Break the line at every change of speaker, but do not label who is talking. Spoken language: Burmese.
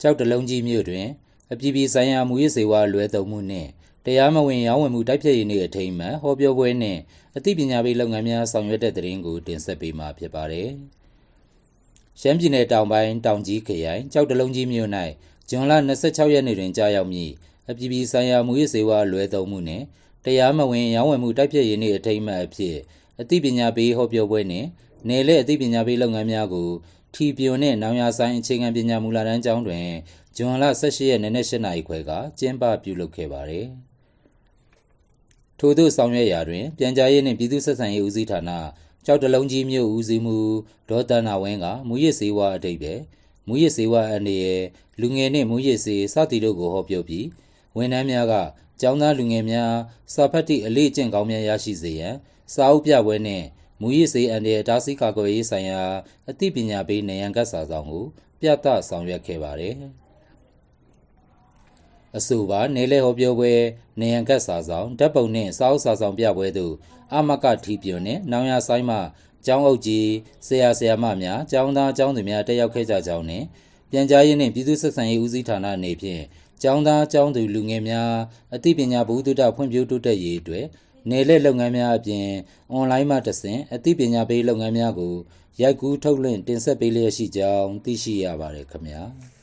ကြောက်တလုံးကြီးမြို့တွင် အပြည်ပြည်ဆိုင်ရာမူရစ်စေဝါလွဲသုံးမှုနှင့်တရားမဝင်ရောင်းဝယ်မှုတိုက်ဖျက်ရေးနေ့အထိမ်းအမှန်ဟောပြောပွဲနှင့်အသိပညာပေးလုပ်ငန်းများဆောင်ရွက်တဲ့တဲ့ရင်ကိုတင်ဆက်ပေးမှာဖြစ်ပါတယ်။ရှမ်းပြည်နယ်တောင်ပိုင်းတောင်ကြီးခရိုင်ကြောက်တလုံးကြီးမြို့၌ဇွန်လ26ရက်နေ့တွင်ကြာရောက်မည့်အပြည်ပြည်ဆိုင်ရာမူရစ်စေဝါလွဲသုံးမှုနှင့်တရားမဝင်ရောင်းဝယ်မှုတိုက်ဖျက်ရေးနေ့အထိမ်းအမှန်အဖြစ်အသိပညာပေးဟောပြောပွဲနှင့်နယ်လက်အသိပညာပေးလုပ်ငန်းများကို ထီပြွန်နှင့်နောင်ရဆိုင်အခြေခံပညာမူလတန်းကျောင်းတွင်ဇွန်လ18ရက်နေ့နက်8နာရီခွဲကကျင်းပပြုလုပ်ခဲ့ပါသည်။ထို့သို့ဆောင်ရွက်ရာတွင် ပြန်ကြားရေးနှင့်ပြည်သူ့ဆက်ဆံရေးဦးစီးဌာနကြောက်တလုံးကြီးမြို့ဦးစီးမှုဒေါ်တနာဝင်းကမူရစ်စေဝါအတိတ်ပဲမူရစ်စေဝါအန္တရာယ်လူငယ်နှင့်မူရစ်စေစသည်တို့ကိုဟောပြောပြီးဝန်ထမ်းများကကျောင်းသားလူငယ်များစာဖတ်သည့်အလေးအကျင့်ကောင်းများရရှိစေရန်စာအုပ်ပြပွဲနှင့် မူရစ်စေအန္တရာယ်တားဆီးကာကွယ်ရေးဆိုင်ရာအသိပညာပေးနေရန်ကတ်စာဆောင်ကိုပြသဆောင်ရွက်ခဲ့ပါသည်အဆိုပါနေလေဟောပြောပွဲနေရန်ကတ်စာဆောင်ဓာတ်ပုံနှင့်စာအုပ်စာဆောင်ပြပွဲသို့အမကထီပြွန်နှင့်နောင်ရဆိုင်မှကျောင်းအုပ်ကြီးဆရာဆရာမများကျောင်းသားကျောင်းသူများတက်ရောက်ခဲ့ကြကြောင်းနှင့်ပြန်ကြားရေးနှင့်ပြည်သူ့ဆက်ဆံရေးဦးစီးဌာနအနေဖြင့်ကျောင်းသားကျောင်းသူလူငယ်များအသိပညာဘုဒ္ဓဖွံ့ဖြိုးတိုးတက်ရေးအတွက် နေလက်လုပ်ငန်းများအပြင်အွန်လိုင်းမှတဆင့်အသိပညာပေးလုပ်ငန်းများကိုရိုက်ကူးထုတ်လွှင့်တင်ဆက်ပေးလျက်ရှိကြောင်းသိရှိရပါတယ်ခင်ဗျာ။